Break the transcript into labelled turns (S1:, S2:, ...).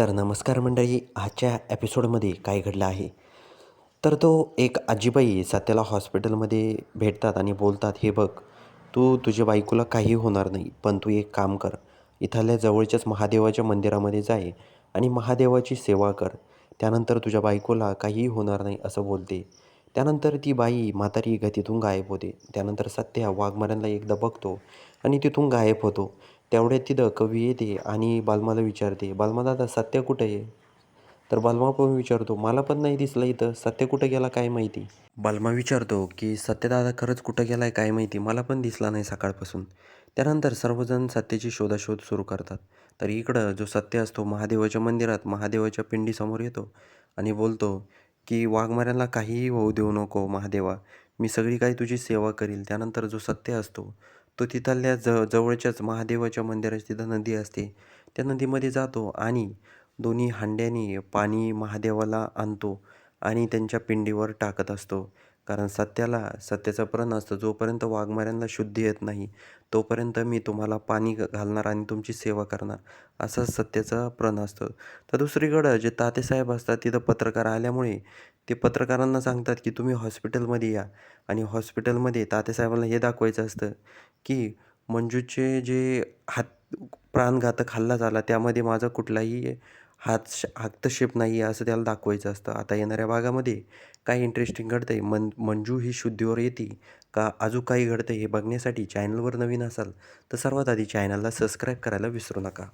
S1: तर नमस्कार मंडळी आजच्या एपिसोडमध्ये काय घडलं आहे? तर तो एक आजीबाई सत्याला हॉस्पिटलमध्ये भेटतात आणि बोलतात हे बघ तू तुझ्या बायकोला काही होणार नाही पण तू एक काम कर इथल्या जवळच्याच महादेवाच्या मंदिरामध्ये जाय आणि महादेवाची सेवा कर. त्यानंतर तुझ्या बायकोला काहीही होणार नाही असं बोलते. त्यानंतर ती बाई म्हातारी गतीतून गायब होते. त्यानंतर सत्या वाघमाऱ्यांना एकदा बघतो आणि तिथून गायब होतो. तेवढ्यात तिथं कवी येते आणि बालमाला विचारते बालमाला आता सत्य कुठं आहे? तर बालमा पण विचारतो मला पण नाही दिसलं इथं सत्य कुठं गेला काय माहिती? बालमा विचारतो की सत्यदादा खरंच कुठं गेला आहे काय माहिती? मला पण दिसला नाही सकाळपासून. त्यानंतर सर्वजण सत्याची शोधाशोध सुरू करतात. तर इकडं जो सत्य असतो महादेवाच्या मंदिरात महादेवाच्या पिंडीसमोर येतो आणि बोलतो की वाघमाऱ्यांना काहीही होऊ देऊ नको महादेवा. मी सगळी काही तुझी सेवा करील. त्यानंतर जो सत्य असतो तो तिथल्या ज जवळच्याच महादेवाच्या मंदिराची तिथं नदी असते. त्या नदीमध्ये जातो आणि दोन्ही हांड्याने पाणी महादेवाला आणतो आणि त्यांच्या पिंडीवर टाकत असतो. कारण सत्याला सत्याचं प्रण असतं. जोपर्यंत वाघमाऱ्यांना शुद्धी येत नाही तोपर्यंत मी तुम्हाला पाणी घालणार आणि तुमची सेवा करणार. असं सत्याचं प्रण असतं. तर दुसरीकडं जे तातेसाहेब असतात तिथं पत्रकार आल्यामुळे ते पत्रकारांना सांगतात की तुम्ही हॉस्पिटलमध्ये या आणि हॉस्पिटलमध्ये तात्यासाहेबांना हे दाखवायचं असतं की मंजूचे जे हात प्राणघातक हल्ला झाला त्यामध्ये माझा कुठलाही हात हस्तक्षेप नाही आहे असं त्याला दाखवायचं असतं. आता येणाऱ्या भागामध्ये काय इंटरेस्टिंग घडतं आहे मन मंजू ही शुद्धीवर येते का अजून काही घडतं हे बघण्यासाठी चॅनलवर नवीन असाल तर सर्वात आधी चॅनलला सबस्क्राईब करायला विसरू नका.